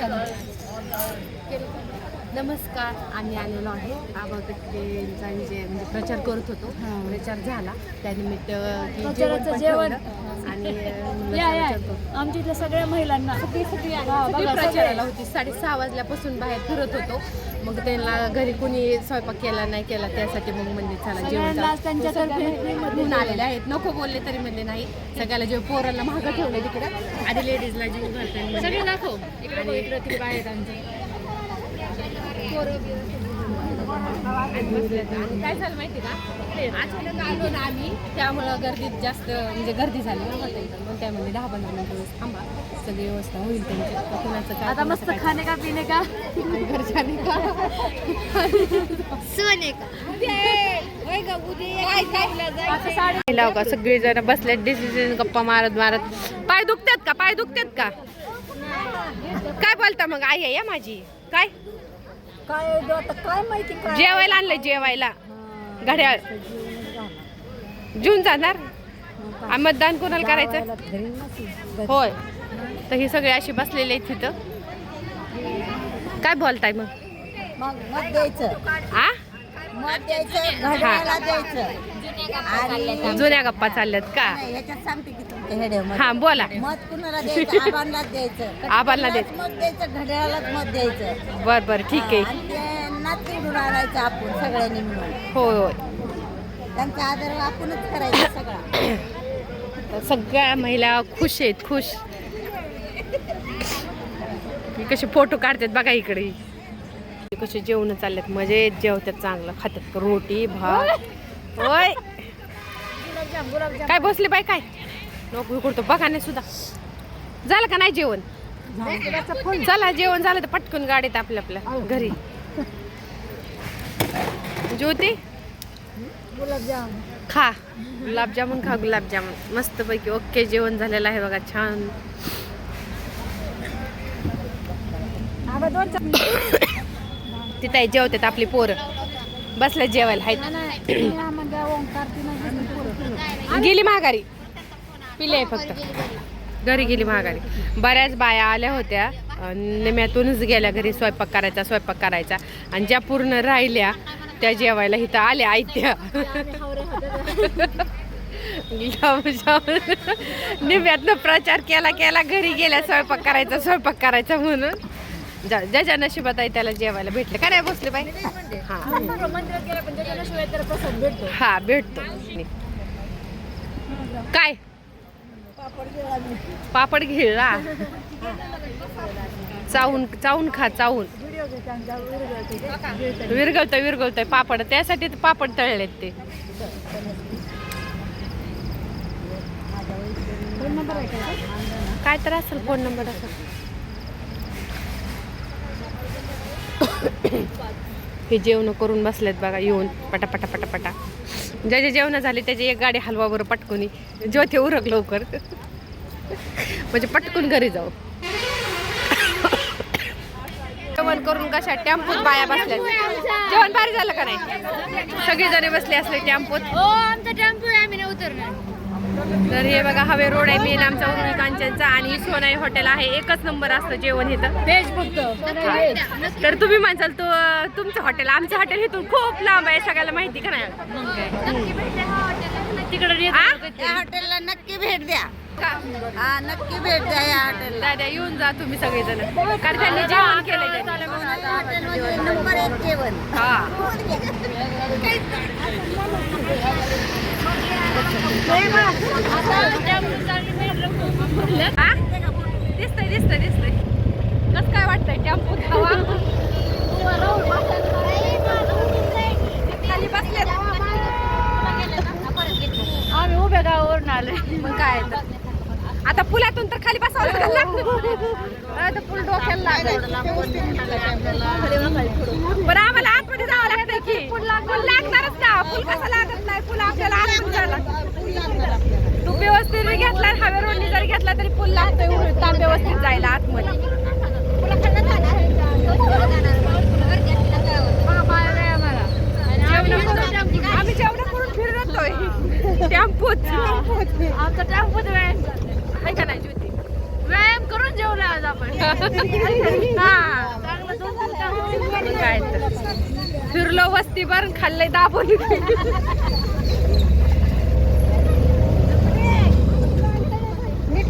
괜찮아요. नमस्कार आम्ही आलेलो आहे. आबा कट्टेंचा विजय म्हणजे प्रचार करत होतो प्रचार झाला. त्यानिमित्त प्रचाराचं जेवण. आणि या या. आमच्या इथल्या सगळ्या महिलांना. हा, सगळी बघा, प्रचाराला होती. साडेसहा वाजल्यापासून बाहेर फिरत होतो. मग त्यांना घरी कोणी स्वयंपाक केला नाही केला त्यासाठी मग म्हणजे चला जेवण सगळ्यांना घेऊन आलेले आहेत. नको बोलले तरी म्हणले नाही. सगळ्याला जेव पोरांना महाग ठेवलं तिकडं. आणि लेडीजला जीव घालताना सगळे दाखव. इकडे बाहेर आमच्या आणि बसलेत. आणि काय झालं माहिती का अचानक आलो ना आम्ही त्यामुळं गर्दीत जास्त म्हणजे गर्दी झाली ना मग त्यामध्ये दहा पंधरा मिनिटं दिवस थांबा. सगळी व्यवस्था होईल त्यांची. कुणाचं काय आता मस्त खाणे का पिणे का? घरच्याने का? लाव का? सगळे जण बसले डिसिजन गप्पा मारत मारत. पाय दुखतात का? पाय दुखतात का? काय बोलता मग? आई आहे या माझी. काय? काय आता काय माहिती काय जेवायला आणलं जेवायला. घड्याळ. जून जाणार? आणि मतदान कोणाला करायचं? होय. तर ही सगळी अशी बसलेली आहेत तिथं. काय बोलताय मग? मग मत द्यायचं. आ? मत द्यायचं घड्याळाला द्यायचं. आणि जुन्या गप्पा चालल्यात का? नाही, याच्यात सांगते की तुमच्या हेड्यामध्ये हा बोला. मत कुणाला द्यायचं? आबांनाच द्यायचं. आबांना द्यायचं. मत द्यायचं. घड्याळालाच मत द्यायचं. बर बर ठीक आहे. निवडून आणायचं आपण सगळ्यांनी मिळून. होय होय. त्यांचा आदर आपणच करायचा सगळा. सगळ्या महिला खुश आहेत खुश. कसे फोटो काढतात बघा इकडे. कसे जेवण चाललेत मजेत जेवतात चांगलं. खातात रोटी भात. होय. काय बसले बाय काय? नको करतो बघा नाही सुद्धा. झालं का नाही जेवण? चला जेवण झालं तर पटकन गाडीत आपल्या आपल्या घरी. ज्योती? गुलाबजाम खा. गुलाबजामुन खा गुलाबजामुन. मस्त पैकी ओके जेवण झालेलं आहे बघा छान. तिथं आहे जेवतात आपली पोरं. बसल्या जेवायला आहेत गेली महागारी पिले आहे फक्त. घरी गेली महागारी. बऱ्याच बाया आल्या होत्या. निम्यातूनच गेल्या घरी स्वयंपाक करायचा स्वयंपाक करायचा. आणि ज्या पूर्ण राहिल्या त्या जेवायला इथं आल्या आयत्या. निम्यातनं प्रचार केला केला घरी गेल्या स्वयंपाक करायचा स्वयंपाक करायचा म्हणून. ज्या- ज्याच्या नशिबात आहे त्याला जेवायला भेटले. का नाही बसले बाई? हा. भेटतो. हा भेटतो. काय? पापड घेळला चावून चावून खा चावून. विरगळतोय विरगळतोय पापड. त्यासाठी पापड तळलेत ते. काय तर असेल फोन नंबर असेल. हे जेवण करून बसलेत बघा येऊन. पटा पटा पटा पटा ज्याचे जेवणं झाले त्याची एक गाडी हलवा बरं पटकून ज्योती उरक लवकर. म्हणजे पटकून घरी जाऊ. जेवण करून कशा टेम्पोत बाया बसल्या जेवण भारी झालं का नाही? सगळे जण बसले असले टेम्पोत. हो आमचा टेम्पो आम्ही उतरणार. तर हे बघा हवे रोड आहे मेन आमचा उरुळी कांचनचा आणि सोनाई हॉटेल आहे. एकच नंबर असतं जेवण इथं. व्हेज फक्त. तर तुम्ही म्हणसाल तू तुमचं हॉटेल आमचं हॉटेल इथून खूप लांब आहे सगळ्याला माहिती का नाही? तिकडे हॉटेलला नक्की भेट द्या? हा नक्की भेट द्या या हॉटेलला. दादा येऊन जा तुम्ही सगळेजण. कारण त्यांनी जेवण केलंय हॉटेलमध्ये नंबर एक जेवण. हा. हा? दिसतंय दिसतंय दिसतंय कसं काय वाटतंय टेम्पो हवा खाली बसले आम्ही उभ्या गावावरून आलोय मग काय आता पुलातून तर खाली बसावं लागलं आता पूल डोक्याला लागलं पण आम्हाला आतमध्ये जावं लागलं व्यवस्थित जायला आतमध्ये. आम्ही करून आमचा व्यायाम का नाही ज्योती? व्यायाम करून जेवला आज आपण. काय फिरलो वस्ती बर खाल्ले दाबून. मीठ